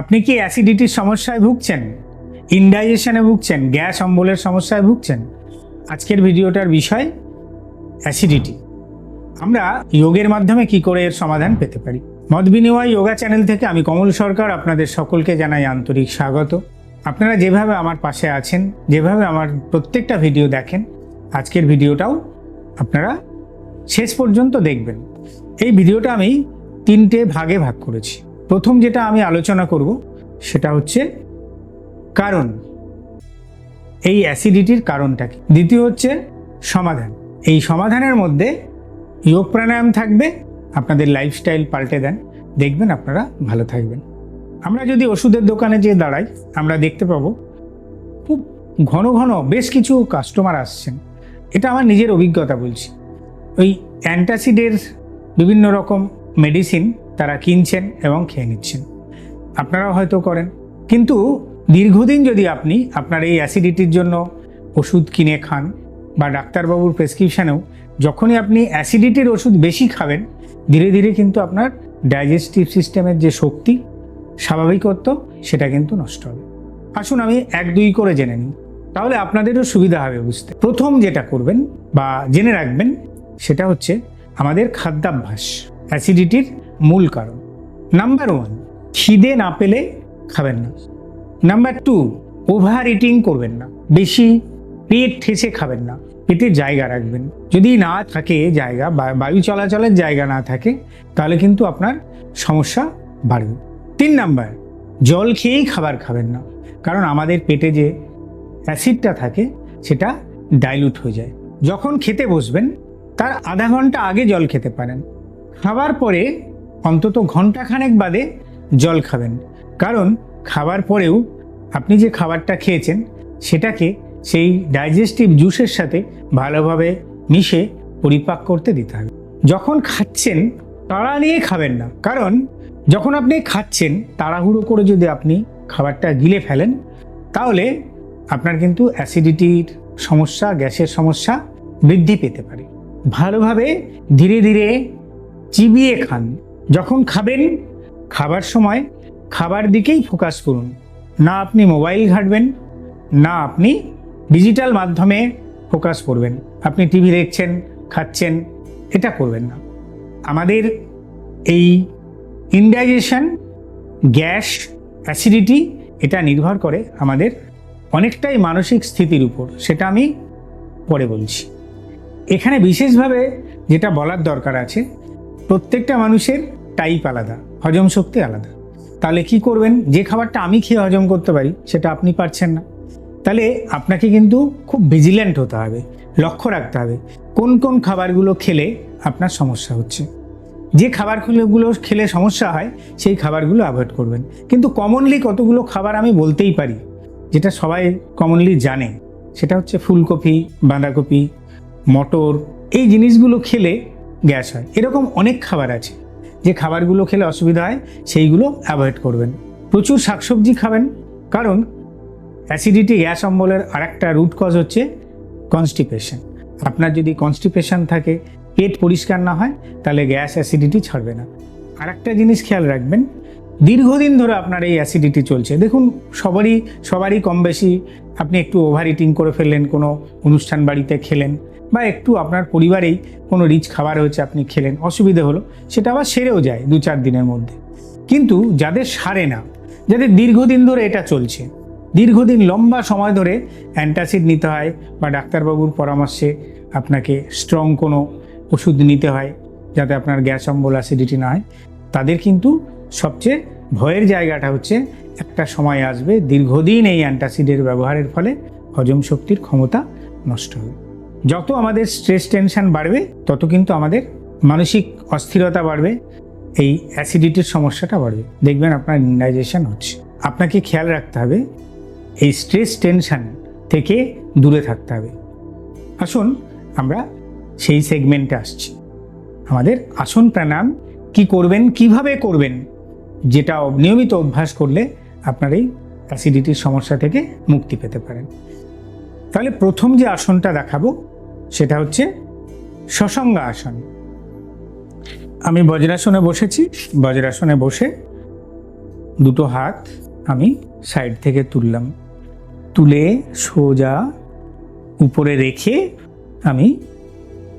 আপনি কি অ্যাসিডিটির সমস্যায় ভুগছেন? ইনডাইজেশনে ভুগছেন? গ্যাস, অম্বলের সমস্যায় ভুগছেন? আজকের ভিডিওটার বিষয়, অ্যাসিডিটি। আমরা যোগের মাধ্যমে কি করে এর সমাধান পেতে পারি? মত বিনিময় যোগা চ্যানেল থেকে আমি কমল সরকার, আপনাদের সকলকে জানাই আন্তরিক স্বাগত। আপনারা যেভাবে আমার পাশে আছেন, যেভাবে আমার প্রত্যেকটা ভিডিও দেখেন, আজকের ভিডিওটাও আপনারা শেষ পর্যন্ত দেখবেন। এই ভিডিওটা আমি তিনটে ভাগে ভাগ করেছি। প্রথম যেটা আমি আলোচনা করব, সেটা হচ্ছে কারণ। এই অ্যাসিডিটির কারণটা কি? দ্বিতীয় হচ্ছে সমাধান। এই সমাধানের মধ্যে যোগ প্রাণায়াম থাকবে, আপনাদের লাইফস্টাইল পাল্টে দেন, দেখবেন আপনারা ভালো থাকবেন। আমরা যদি ওষুধের দোকানে যেয়ে দাঁড়াই, আমরা দেখতে পাবো, খুব ঘন ঘন বেশ কিছু কাস্টমার আসছেন। এটা আমার নিজের অভিজ্ঞতা বলছি। ওই অ্যান্টাসিডের বিভিন্ন রকম মেডিসিন তারা কিনছেন এবং খেয়ে নিচ্ছেন। আপনারাও হয়তো করেন। কিন্তু দীর্ঘদিন যদি আপনি আপনার এই অ্যাসিডিটির জন্য ওষুধ কিনে খান বা ডাক্তারবাবুর প্রেসক্রিপশানেও যখনই আপনি অ্যাসিডিটির ওষুধ বেশি খাবেন, ধীরে ধীরে কিন্তু আপনার ডাইজেস্টিভ সিস্টেমের যে শক্তি, স্বাভাবিকত্ব, সেটা কিন্তু নষ্ট হবে। আসুন আমি এক দুই করে জেনে নিই। তাহলে আপনাদেরও সুবিধা হবে বুঝতে। প্রথম যেটা করবেন বা জেনে রাখবেন, সেটা হচ্ছে আমাদের খাদ্যাভ্যাস। অ্যাসিডিটির মূল কারণ। নাম্বার ওয়ান খিদে না পেলে খাবেন না। নাম্বার টু ওভার ইটিং করবেন না। বেশি পেট ঠেসে খাবেন না। পেটে জায়গা রাখবেন। যদি না থাকে জায়গা বায়ু চলাচলের জায়গা না থাকে, তাহলে কিন্তু আপনার সমস্যা বাড়বে। তিন নাম্বার জল খেয়েই খাবার খাবেন না। কারণ আমাদের পেটে যে অ্যাসিডটা থাকে, সেটা ডাইলুট হয়ে যায়। যখন খেতে বসবেন, তার আধা ঘণ্টা আগে জল খেতে পারেন। খাবার পরে অন্তত ঘন্টাখানেক বাদে জল খাবেন। কারণ খাবার পরেও আপনি যে খাবারটা খেয়েছেন, সেটাকে সেই ডাইজেস্টিভ জুসের সাথে ভালোভাবে মিশে পরিপাক করতে দিতে হবে। যখন খাচ্ছেন, তাড়া নিয়ে খাবেন না। কারণ যখন আপনি খাচ্ছেন, তাড়াহুড়ো করে যদি আপনি খাবারটা গিলে ফেলেন, তাহলে আপনার কিন্তু অ্যাসিডিটির সমস্যা, গ্যাসের সমস্যা বৃদ্ধি পেতে পারে। ভালোভাবে ধীরে ধীরে চিবিয়ে খান। যখন খাবেন, খাবার সময় খাবার দিকেই ফোকাস করুন। না আপনি মোবাইল ঘাঁটবেন, না আপনি ডিজিটাল মাধ্যমে ফোকাস করবেন। আপনি টিভি দেখছেন, খাচ্ছেন, এটা করবেন না। আমাদের এই ইনডাইজেশন, গ্যাস, অ্যাসিডিটি, এটা নির্ভর করে আমাদের অনেকটাই মানসিক স্থিতির উপর। সেটা আমি পরে বলছি। এখানে বিশেষভাবে যেটা বলার দরকার আছে প্রত্যেকটা মানুষের টাইপ আলাদা, হজম শক্তি আলাদা। তাহলে কি করবেন? যে খাবারটা আমি খেয়ে হজম করতে পারি, সেটা আপনি পারছেন না। তাহলে আপনাকে কিন্তু খুব ভিজিল্যান্ট হতে হবে, লক্ষ্য রাখতে হবে, কোন কোন খাবারগুলো খেলে আপনার সমস্যা হচ্ছে। যে খাবারগুলো খেলে সমস্যা হয়, সেই খাবারগুলো অ্যাভয়েড করবেন। কিন্তু কমনলি কতগুলো খাবার আমি বলতেই পারি, যেটা সবাই কমনলি জানে, সেটা হচ্ছে ফুলকপি, বাঁধাকপি, মটর, এই জিনিসগুলো খেলে গ্যাস হয়। এরকম অনেক খাবার আছে। যে খাবারগুলো খেলে অসুবিধা হয়, সেইগুলো অ্যাভয়েড করবেন। প্রচুর শাকসবজি খাবেন, কারণ অ্যাসিডিটি গ্যাস অম্বলের আরেকটা রুট কজ হচ্ছে কনস্টিপেশন আপনার যদি কনস্টিপেশন থাকে, পেট পরিষ্কার না হয়, তাহলে গ্যাস অ্যাসিডিটি ছাড়বে না। আরেকটা জিনিস খেয়াল রাখবেন, দীর্ঘদিন ধরে আপনার এই অ্যাসিডিটি চলছে। দেখুন, সবারই সবারই কম বেশি আপনি একটু ওভার ইটিং করে ফেললেন, কোনো অনুষ্ঠান বাড়িতে খেলেন বা একটু আপনার পরিবারেই কোনো রিচ খাবার হয়েছে আপনি খেলেন, অসুবিধে হলো, সেটা আবার সেরেও যায় দু চার দিনের মধ্যে। কিন্তু যাদের সারে না, যাদের দীর্ঘদিন ধরে এটা চলছে, দীর্ঘদিন লম্বা সময় ধরে অ্যান্টাসিড নিতে হয় বা ডাক্তারবাবুর পরামর্শে আপনাকে স্ট্রং কোনো ওষুধ নিতে হয়, যাতে আপনার গ্যাস, অম্বল অ্যাসিডিটি না হয়, তাদের কিন্তু সবচেয়ে ভয়ের জায়গাটা হচ্ছে একটা সময় আসবে, দীর্ঘদিন এই অ্যান্টাসিডের ব্যবহারের ফলে হজম শক্তির ক্ষমতা নষ্ট হবে। যত আমাদের স্ট্রেস টেনশন বাড়বে, তত কিন্তু আমাদের মানসিক অস্থিরতা বাড়বে, এই অ্যাসিডিটির সমস্যাটা বাড়বে। দেখবেন আপনার ইনডাইজেশন হচ্ছে। আপনাকে খেয়াল রাখতে হবে, এই স্ট্রেস টেনশন থেকে দূরে থাকতে হবে। আসুন, আমরা সেই সেগমেন্টে আসছি। আমাদের আসন প্রাণায়াম কি করবেন, কীভাবে করবেন, যেটা নিয়মিত অভ্যাস করলে আপনার এই অ্যাসিডিটির সমস্যা থেকে মুক্তি পেতে পারেন। তাহলে প্রথম যে আসনটা দেখাবো সেটা হচ্ছে সসঙ্গা আসন। আমি বজ্রাসনে বসেছি, বজ্রাসনে বসে দুটো হাত আমি সাইড থেকে তুললাম। তুলে সোজা উপরে রেখে আমি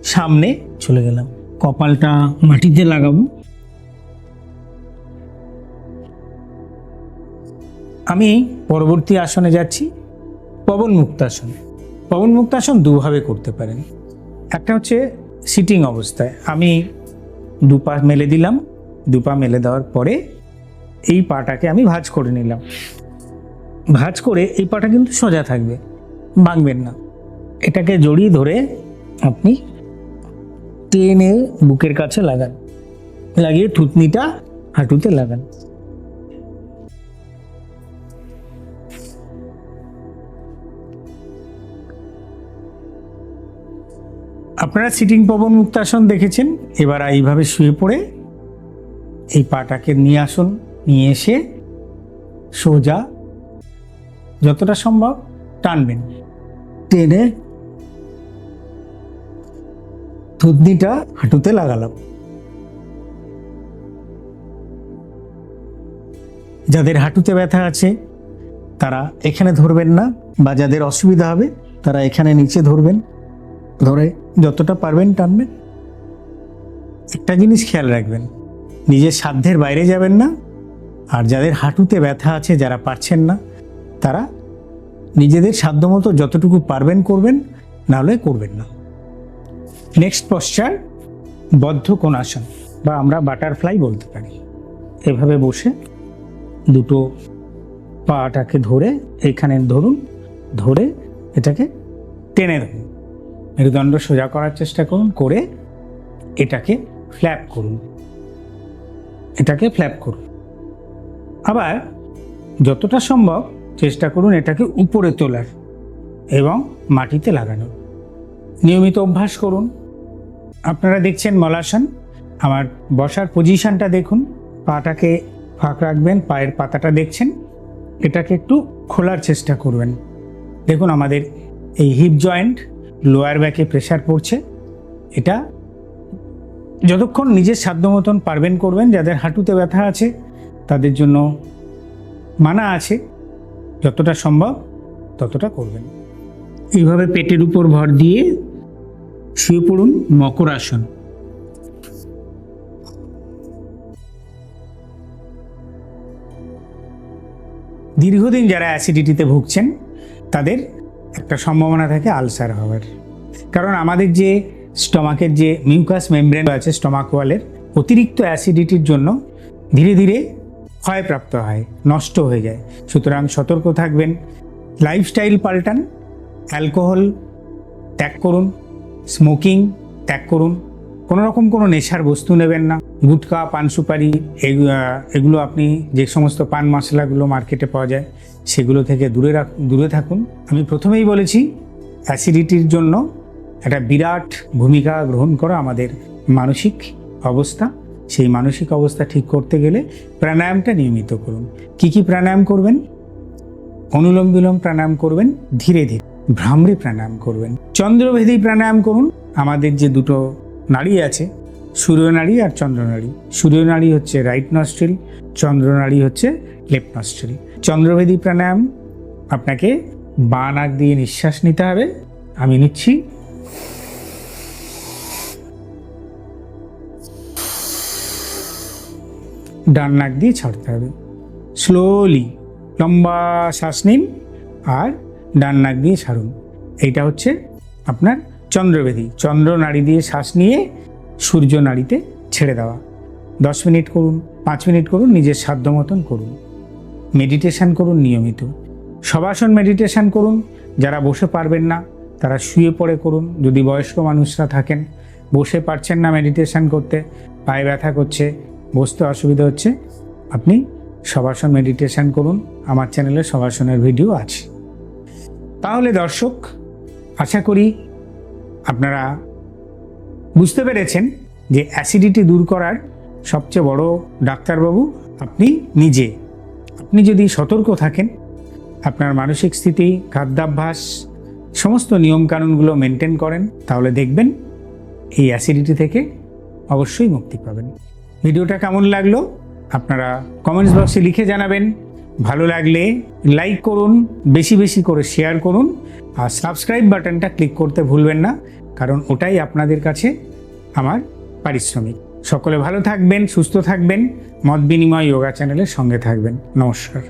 সামনে চলে গেলাম। কপালটা মাটিতে লাগাবো। আমি পরবর্তী আসনে যাচ্ছি পবন মুক্তাসন পবন মুক্তাসন দুভাবে করতে পারেন। একটা হচ্ছে সিটিং অবস্থায়। আমি দু পা মেলে দিলাম, দু পা মেলে দেওয়ার পরে এই পাটাকে আমি ভাঁজ করে নিলাম। ভাঁজ করে এই পাটা কিন্তু সোজা থাকবে, ভাঙবেন না। এটাকে জড়িয়ে ধরে আপনি টেনে বুকের কাছে লাগান। লাগিয়ে থুতনিটা হাঁটুতে লাগান। আপনারা সিটিং পবন মুক্তাসন দেখেছেন? এবার এইভাবে শুয়ে পড়ে এই পাটাকে নিয়ে আসুন, নিয়ে এসে সোজা যতটা সম্ভব টানবেন। টেনে থুতনিটা হাঁটুতে লাগালাম। যাদের হাঁটুতে ব্যথা আছে, তারা এখানে ধরবেন না, বা যাদের অসুবিধা হবে, তারা এখানে নিচে ধরবেন, ধরে যতটা পারবেন টানবেন। একটা জিনিস খেয়াল রাখবেন, নিজের সাধ্যের বাইরে যাবেন না, আর যাদের হাঁটুতে ব্যথা আছে যারা পারছেন না, তারা নিজেদের সাধ্যমতো যতটুকু পারবেন করবেন নাহলে করবেন না। নেক্সট পশ্চার বদ্ধ কোণাসন, বা আমরা বাটারফ্লাই বলতে পারি। এভাবে বসে দুটো পাটাকে ধরে এখানে ধরুন, ধরে এটাকে টেনে ধরুন। মেরুদণ্ড সোজা করার চেষ্টা করুন, করে এটাকে ফ্ল্যাপ করুন। এটাকে ফ্ল্যাপ করুন। আবার যতটা সম্ভব চেষ্টা করুন এটাকে উপরে তোলার এবং মাটিতে লাগানোর। নিয়মিত অভ্যাস করুন। আপনারা দেখছেন মলাসন। আমার বসার পজিশনটা দেখুন। পাটাকে ফাঁক রাখবেন, পায়ের পাতাটা দেখছেন। এটাকে একটু খোলার চেষ্টা করবেন। দেখুন আমাদের এই হিপ জয়েন্ট লোয়ার ব্যাকে প্রেশার পড়ছে। এটা যতক্ষণ নিজের সাধ্য মতন পারবেন করবেন, যাদের হাঁটুতে ব্যথা আছে, তাদের জন্য মানা আছে। যতটা সম্ভব ততটা করবেন। এইভাবে পেটের উপর ভর দিয়ে শুয়ে পড়ুন মকর আসন। দীর্ঘদিন যারা অ্যাসিডিটিতে ভুগছেন, তাদের একটা সম্ভাবনা থাকে আলসার হওয়ার। কারণ আমাদের যে স্টমাকের যে মিউকাস মেমব্রেন আছে স্টমাক ওয়ালের, অতিরিক্ত অ্যাসিডিটির জন্য ধীরে ধীরে ক্ষয়প্রাপ্ত হয়, নষ্ট হয়ে যায়। সুতরাং সতর্ক থাকবেন লাইফস্টাইল পাল্টান অ্যালকোহল ত্যাগ করুন স্মোকিং ত্যাগ করুন কোনো রকম কোনো নেশার বস্তু নেবেন না। গুটকা, পান সুপারি, এগু- এগুলো আপনি যে সমস্ত পান মশলাগুলো মার্কেটে পাওয়া যায়, সেগুলো থেকে দূরে রাখ, দূরে থাকুন। আমি প্রথমেই বলেছি, অ্যাসিডিটির জন্য একটা বিরাট ভূমিকা গ্রহণ করা আমাদের মানসিক অবস্থা। সেই মানসিক অবস্থা ঠিক করতে গেলে প্রাণায়ামটা নিয়মিত করুন। কি কি প্রাণায়াম করবেন? অনুলোম বিলোম প্রাণায়াম করবেন, ধীরে ধীরে। ভ্রামরি প্রাণায়াম করবেন। চন্দ্রভেদী প্রাণায়াম করুন। আমাদের যে দুটো নাড়ি আছে, সূর্য সূর্যনাড়ি আর চন্দ্রনাড়ি সূর্যনাড়ি হচ্ছে রাইট নস্ট্রিল চন্দ্রনাড়ি হচ্ছে লেফট নস্ট্রিল চন্দ্রভেদী প্রাণায়াম, আপনাকে বা নাক দিয়ে নিঃশ্বাস নিতে হবে। আমি নিচ্ছি। ডান নাক দিয়ে ছাড়তে হবে। স্লোলি লম্বা শ্বাস নিন আর ডান নাক দিয়ে ছাড়ুন। এইটা হচ্ছে আপনার চন্দ্রবেদী। চন্দ্র নাড়ি দিয়ে শ্বাস নিয়ে সূর্য নাড়িতে ছেড়ে দেওয়া। দশ মিনিট করুন, পাঁচ মিনিট করুন, নিজের সাধ্য মতন করুন। মেডিটেশন করুন নিয়মিত। সবাসন মেডিটেশন করুন। যারা বসে পারবেন না, তারা শুয়ে পড়ে করুন। যদি বয়স্ক মানুষরা থাকেন, বসে পারছেন না মেডিটেশন করতে, পায়ে ব্যথা করছে, বসতে অসুবিধা হচ্ছে, আপনি সবাসন মেডিটেশন করুন। আমার চ্যানেলে সবাসনের ভিডিও আছে। তাহলে দর্শক, আশা করি আপনারা বুঝতে পেরেছেন যে অ্যাসিডিটি দূর করার সবচেয়ে বড় ডাক্তারবাবু আপনি নিজে। আপনি যদি সতর্ক থাকেন, আপনার মানসিক স্থিতি, খাদ্যাভ্যাস, সমস্ত নিয়মকানুনগুলো মেনটেন করেন, তাহলে দেখবেন এই অ্যাসিডিটি থেকে অবশ্যই মুক্তি পাবেন। ভিডিওটা কেমন লাগল? আপনারা কমেন্টস বক্সে লিখে জানাবেন। ভালো লাগলে লাইক করুন, বেশি বেশি করে শেয়ার করুন, আর সাবস্ক্রাইব বাটনটা ক্লিক করতে ভুলবেন না, কারণ ওটাই আপনাদের কাছে আমার পারিশ্রমিক। সকলে ভালো থাকবেন, সুস্থ থাকবেন, মত বিনিময় যোগা চ্যানেলের সঙ্গে থাকবেন। নমস্কার।